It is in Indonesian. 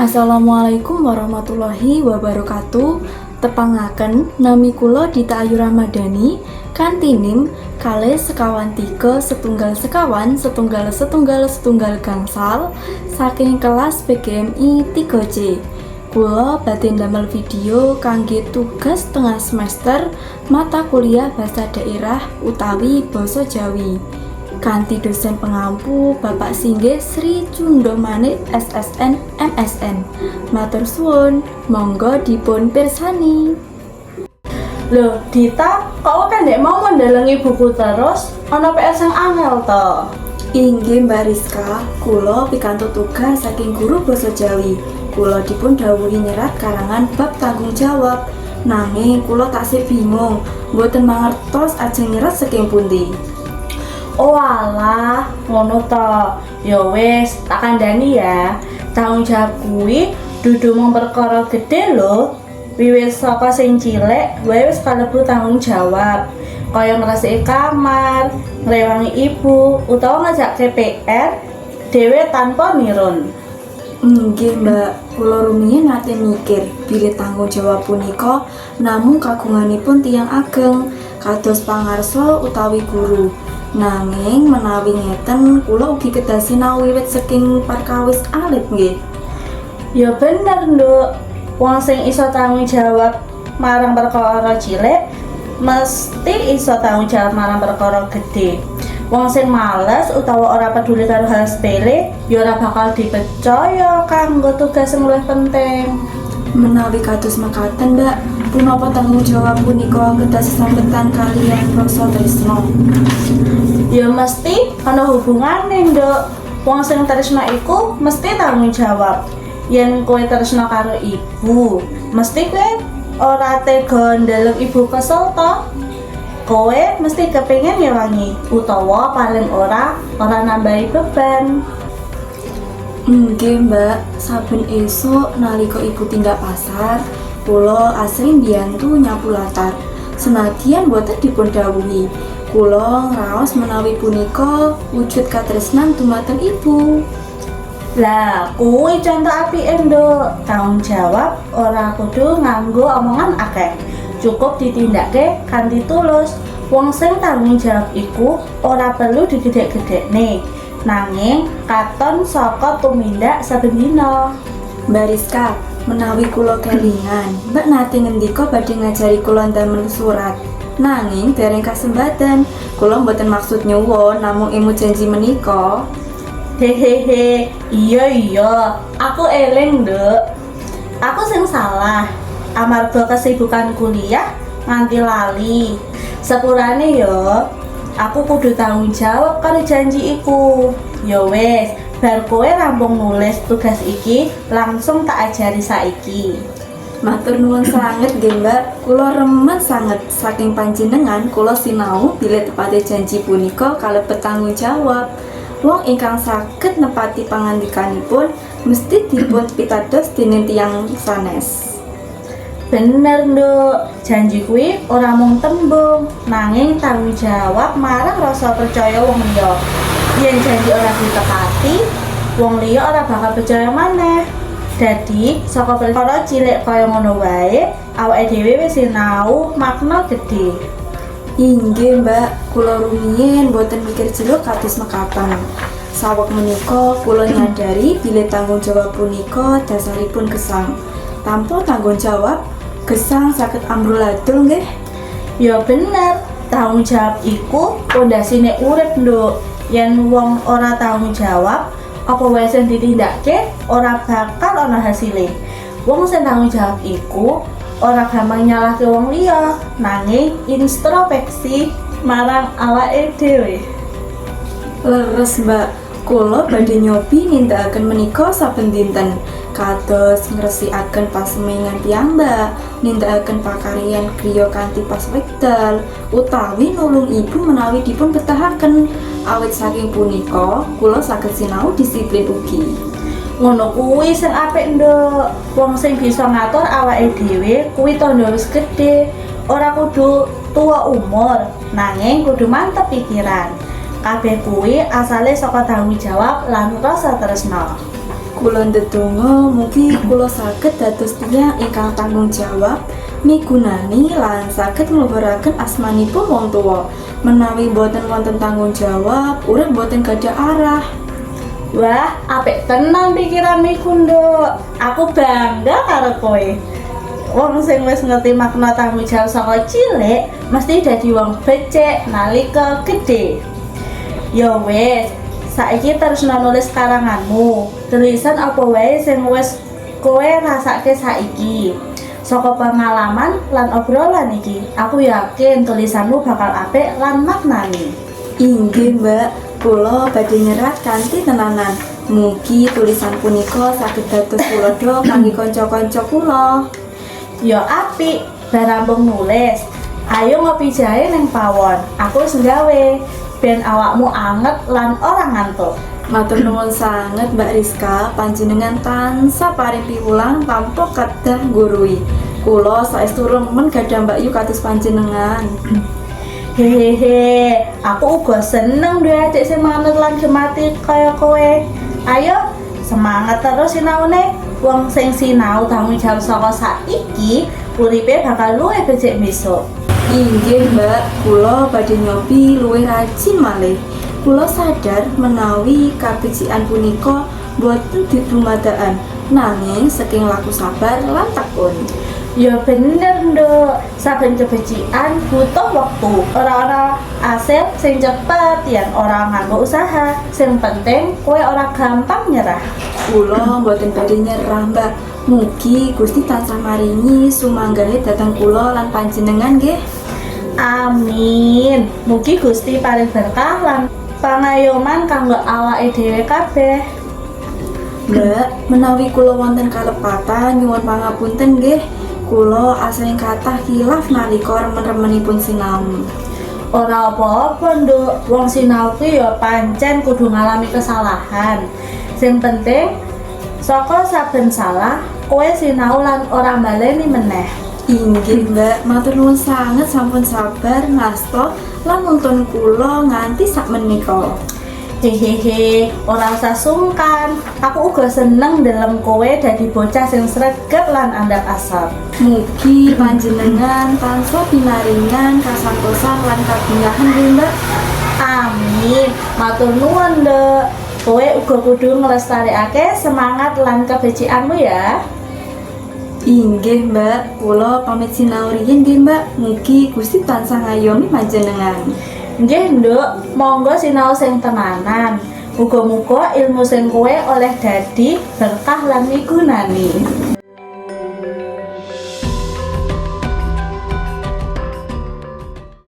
Assalamualaikum warahmatullahi wabarakatuh. Tepangaken nami kula Dita Ayu Ramadhani kantinim kalih sekawan tiga setunggal sekawan setunggal setunggal setunggal gangsal saking kelas PGMI 3C. Kula badhe damel video kangge tugas tengah semester mata kuliah bahasa daerah utawi basa Jawi. Kanti dosen pengampu Bapak Singgih Sri Cundo Manik SSN MSN. Matur suwun, monggo dipun pirsani. Loh, Dita, kok kan dek mau mendalangi buku terus? Ono PS yang angel to. Inggih Mbak Rizka, kula pikantuk tugas saking guru basa Jawi. Kula dipun dawuhi nyerat karangan bab tanggung jawab. Nanging kula taksih bingung, mboten mangertos ajeng nyerat saking pundi. Oh alah, ngono to. Ya tak ya. Tanggung jawab kuwi dudu mung perkara gede lho. Wiwit saka sing cilik, wae wis kalebu tanggung jawab. Kaya ngresiki kamar, ngrewangi ibu, utawa ngajak KPR dhewe tanpa nirun. Inggih Mbak, kula rumiyin nate mikir bilih tanggung jawab punika namung kagunganipun tiyang ageng kados pangarsa utawi guru. Nanging menawi ngeten kula ugi kedah sinau wiwit saking perkawis alit nggih. Ya bener, Nduk. Wong sing iso tanggung jawab marang perkara cilik mesti iso tanggung jawab marang perkara gede. Wong sing males utawa ora peduli karo hal sepele, ya ora bakal dipercaya kanggo tugas sing luwih penting. Menawi kados mekaten, Mbak, punapa tanggung jawab punika kedah sesambetan kalian rasa tresno? Ya mesti ana hubungane, Nduk. Wong sing tresna iku mesti tanggung jawab. Yen kowe tresna karo ibu, mesti kowe ora tega ndelok ibu kesel to. Kowe mesti kepengin ngewangi utawa paling ora ora nambahi beban. Nggih, Mbak. Saben esuk nalika ibu tindak pasar, kula asring mbiyantu nyapu latar. Senadyan boten dipun dawuhi, kula ngraos menawi punika wujud katresnan dumateng ibu. Lah, kuwi contoh apike, Nduk. Tanggung jawab ora kudu nganggo omongan akeh. Cukup ditindakke kanthi tulus. Wong sing tanggung jawab iku ora perlu digedhek-gedhekne. Nanging katon saka tumindak saben dina. Mbak Rizka, menawi kula kelingan, Mbak nate ngendika badhe ngajari kula ndamel surat. Nanging dereng kasembatan, kula mboten maksud nyuwun namung emu janji menika. Hehehe, iya iya, aku eling, Nduk. Aku sing salah. Amarga kesibukan kuliah nganti lali. Sepurane yo, aku kudu tanggung jawab karo janji iku. Ya wes, bar kowe rampung nulis tugas iki, langsung tak ajari saiki. Matur nuwun sanget nggih Mbak, kula remen saking panjenengan kula sinau bilih tepate janji punika kalebet tanggung jawab. Wong ingkang saged nepati pangandikanipun mesti dipun pitados dening tiyang sanes. Bener, Nduk. Janji kuwi ora mung tembung, nanging tanggung jawab marang rasa percaya wong liya. Yen janji ora ditepati, wong liya ora bakal percaya maneh. Dadi, saka perkara cilik kaya ngono wae, awake dhewe wis sinau makna gedhe. Inggih Mbak, kula rumiyin boten mikir jero kados mekaten. Saweg menika kula nyadari bilih tanggung jawab punika dasaripun gesang. Tanpa tanggung jawab, gesang saged ambuladul nggih. Ya bener, tanggung jawab iku pondasine urip, Nduk. Yen wong ora tanggung jawab, apa wae sing ditindakke ora bakal ana hasile. Wong sing tanggung jawab iku ora gampang nyalahke wong liya, nanging introspeksi marang awake dhewe. Leres Mbak, kula badhe nyobi nindakaken menika saben dinten. Kados ngresikaken pasemengan piyambak, nindakaken pakaryan griya kanthi pas wekdal, utawi nulung ibu menawi dipun betahaken. Awit saking punika, kula saged sinau disiplin ugi. Ngono kuwi sing apik, Nduk. Wong sing bisa ngatur awake dhewe kuwi tandha wis gedhe. Ora kudu tua umur, nanging kudu mantep pikiran. Kabeh kuwi asale saka tanggung jawab lan rasa tresna. Kula ndedonga mugi kula saged dados tiyang ingkang tanggung jawab migunani lan saged nglebaraken asmanipun wong tuwa. Menawi boten wonten tanggung jawab, urip boten gadah arah. Wah, apik tenan pikiranmu Nduk. Aku bangga karo kowe. Wong sing wis ngerti makna tanggung jawab saka cilik mesti dadi wong becik nalika gedhe. Ya wis, saiki terus nulis karanganmu. Tulisan apa wae sing wis kowe rasake saiki. Saka pengalaman lan obrolan iki, aku yakin tulisanmu bakal apik lan maknani. Inggih, Mbak. Kula badhe nyerat kanthi tenanan. Mugi tulisan punika saged dados tulodo kangge kanca-kanca kula. Ya apik, bar rampung nulis. Ayo ngopi jahe ning pawon. Aku wis nggawe ben awakmu anget lan ora ngantuk. Matur nuwun sanget Mbak Rizka, panjenengan tansah paring piwulang tanpa kedah nggurui. Kula saestu remen gadah Mbak Yu kados panjenengan. Hehehe, aku uga seneng duwe adik sing manut lan gemati kaya kowe. Ayo, semangat terus sinaune. Wong sing sinau tanggung jawab saka saiki, uripe bakal luwih becik besok. Inggih Mbak, kula badhe nyobi luwih rajin malih. Kula sadar menawi kabecikan punika boten didumadaan, nanging saking laku sabar lan tekun. Ya bener nduk, saben kebecikan butuh waktu. Ora-ora hasil sing cepet yen ora nganggo usaha. Sing penting kowe ora gampang nyerah. Kula mboten badhe nyerah, Mbak. Mugi Gusti tansah maringi sumanggahe dhateng kula lan panjenengan nggih. Amin. Mugi Gusti paring berkah lan pangayoman kanggo awake dhewe kabeh. Mbak, menawi kula wonten kalepatan nyuwun pangapunten nggih. Kula asring kathah kilaf nalika remen-remenipun sinau. Ora apa-apa, Nduk. Wong sinau ku ya pancen kudu ngalami kesalahan. Sing penting saka saben salah kowe sinau lan ora baleni meneh. Inggih, Mbak, matur nuwun sanget sampun sabar ngasta lan nuntun kula nganti sak menika. Hehehe, ora usah sungkan. Aku uga seneng ndeleng kowe dadi bocah sing sreget lan andhap asam. Mugi panjenengan tansah pinaringan kasantosan lan kabungahan nggih, Mbak. Amin. Matur nuwun, Nduk. Kowe uga kudu nglestarikake semangat lan kebecikanmu ya. Inggih, Mbak. Kula pamit sinau riyin nggih, Mbak. Mugi Gusti tansah ngayomi panjenengan. Nggih, Nduk. Monggo sinau sing tenanan. Muga-muga ilmu sing kowe oleh dadi berkah lan migunani.